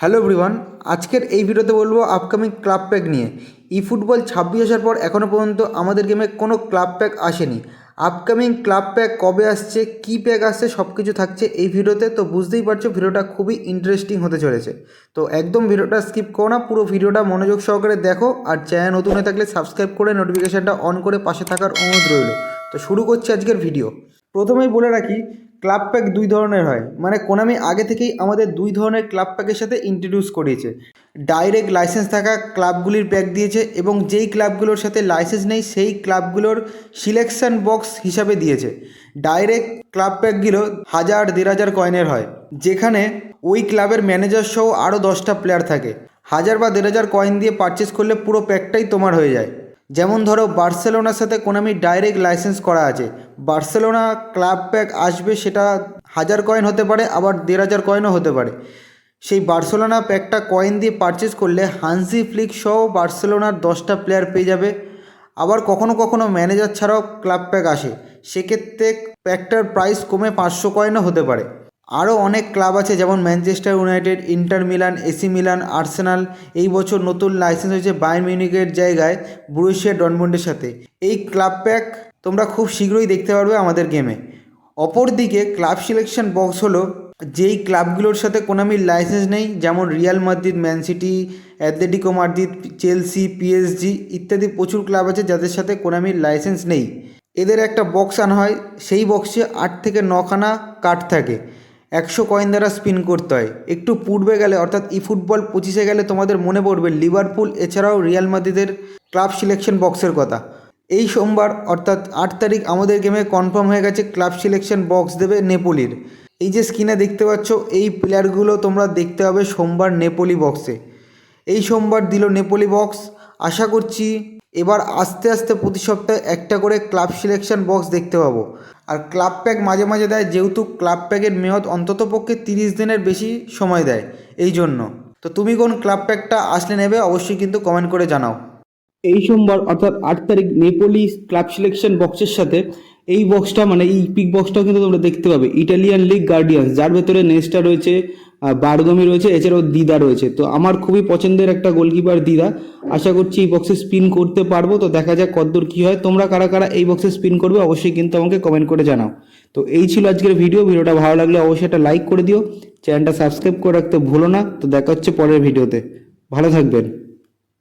Hello everyone, আজকের এই ভিডিওতে বলব আপকামিং ক্লাব প্যাক নিয়ে। ই ফুটবল ছাব্বিশ আসার পর এখনও পর্যন্ত আমাদের গেমে কোনো ক্লাব প্যাক আসেনি। আপকামিং ক্লাব প্যাক কবে আসছে, কী প্যাক আসছে সব কিছু থাকছে এই ভিডিওতে, তো বুঝতেই পারছ ভিডিওটা খুবই ইন্টারেস্টিং হতে চলেছে। তো একদম ভিডিওটা স্কিপ করো না, পুরো ভিডিওটা মনোযোগ সহকারে দেখো আর চ্যানেল নতুন হয়ে থাকলে সাবস্ক্রাইব করে নোটিফিকেশানটা অন করে পাশে থাকার অনুরোধ রইল। তো শুরু করছি আজকের ভিডিও প্রথমেই বলে রাখি ক্লাব প্যাক দুই ধরনের হয়। মানে কোনামি আগে থেকেই আমাদের দুই ধরনের ক্লাব প্যাকের সাথে ইন্ট্রোডিউস করিয়েছে। ডাইরেক্ট লাইসেন্স থাকা ক্লাবগুলির প্যাক দিয়েছে এবং যেই ক্লাবগুলোর সাথে লাইসেন্স নেই, সেই ক্লাবগুলোর সিলেকশন বক্স হিসাবে দিয়েছে। ডাইরেক্ট ক্লাব প্যাকগুলো হাজার, দেড় হাজার কয়েনের হয়। যেখানে ওই ক্লাবের ম্যানেজার সহ আরও দশটা প্লেয়ার থাকে। হাজার বা দেড় হাজার কয়েন দিয়ে পারচেস করলে পুরো প্যাকটাই তোমার হয়ে যায়। যেমন ধরো বার্সেলোনার সাথে কোনামি ডাইরেক্ট লাইসেন্স করা আছে। বার্সেলোনা ক্লাব প্যাক আসবে সেটা হাজার কয়েন হতে পারে, আবার দেড় হাজার কয়েনও হতে পারে। সেই বার্সেলোনা প্যাকটা কয়েন দিয়ে পারচেস করলে হানসি ফ্লিক সহ বার্সেলোনার দশটা প্লেয়ার পেয়ে যাবে। আবার কখনো কখনো ম্যানেজার ছাড়াও ক্লাব প্যাক আসে। সেক্ষেত্রে প্যাকটার প্রাইস কমে পাঁচশো কয়েনও হতে পারে। আরও অনেক ক্লাব আছে, যেমন Manchester United, Inter Milan, AC Milan, Arsenal. এই বছর নতুন লাইসেন্স হয়েছে বায়ার মিউনিকের জায়গায় ব্রুশিয়া ডনমন্ডের সাথে। এই ক্লাব প্যাক তোমরা খুব শীঘ্রই দেখতে পারবে আমাদের গেমে। অপরদিকে ক্লাব সিলেকশন বক্স হলো, যেই ক্লাবগুলোর সাথে কোনামির লাইসেন্স নেই, যেমন Real Madrid, Man City, Atletico Madrid, Chelsea, PSG ইত্যাদি প্রচুর ক্লাব আছে যাদের সাথে কোনামির লাইসেন্স নেই। এদের একটা বক্স আনা হয়, সেই বক্সে আট থেকে নখানা কাঠ থাকে। একশো কয়েন দ্বারা স্পিন করতে হয়। একটু পূর্বে গেলে, অর্থাৎ ই ফুটবল পঁচিশে গেলে তোমাদের মনে পড়বে লিভারপুল এছাড়াও রিয়াল মাদ্রিদের ক্লাব সিলেকশন বক্সের কথা। এই সোমবার, অর্থাৎ আট তারিখ আমাদের গেমে কনফার্ম হয়ে গেছে ক্লাব সিলেকশন বক্স দেবে নেপোলির। এই যে স্ক্রিনে দেখতে পাচ্ছ, এই প্লেয়ারগুলো তোমরা দেখতে হবে সোমবার নেপোলি বক্সে এই সোমবার দিল নেপোলি বক্স আশা করছি এবার আস্তে আস্তে প্রতি সপ্তাহে একটা করে ক্লাব সিলেকশন বক্স দেখতে পাবো। আর ক্লাব প্যাক মাঝে মাঝে দেয়, যেহেতু ক্লাব প্যাকের মেয়াদ অন্তত পক্ষে তিরিশ দিনের বেশি সময় দেয়, এই জন্য। তো তুমি কোন ক্লাব প্যাকটা আসলে নেবে, অবশ্যই কিন্তু কমেন্ট করে জানাও। এই সোমবার, অর্থাৎ আট তারিখ নেপোলি ক্লাব সিলেকশন বক্সের সাথে, এই বক্সটা মানে এই পিক বক্সটাও কিন্তু তোমরা দেখতে পাবে। ইটালিয়ান লিগ গার্ডিয়ান্স যার ভেতরে নেস্টা রয়েছে বারগমি রয়েছে, এছাড়াও দিদা রয়েছে। তো আমার খুবই পছন্দের একটা গোলকিপার দিদা। আশা করছি এই বক্সে স্পিন করতে পারব। তো দেখা যাক কদ্দূর কী হয়। তোমরা কারা কারা এই বক্সে স্পিন করবে, অবশ্যই কিন্তু আমাকে কমেন্ট করে জানাও। তো এই ছিল আজকের ভিডিও ভিডিওটা ভালো লাগলে অবশ্যই একটা লাইক করে দিও। চ্যানেলটা সাবস্ক্রাইব করে রাখতে ভুলো না। তো দেখা হচ্ছে পরের ভিডিওতে ভালো থাকবেন।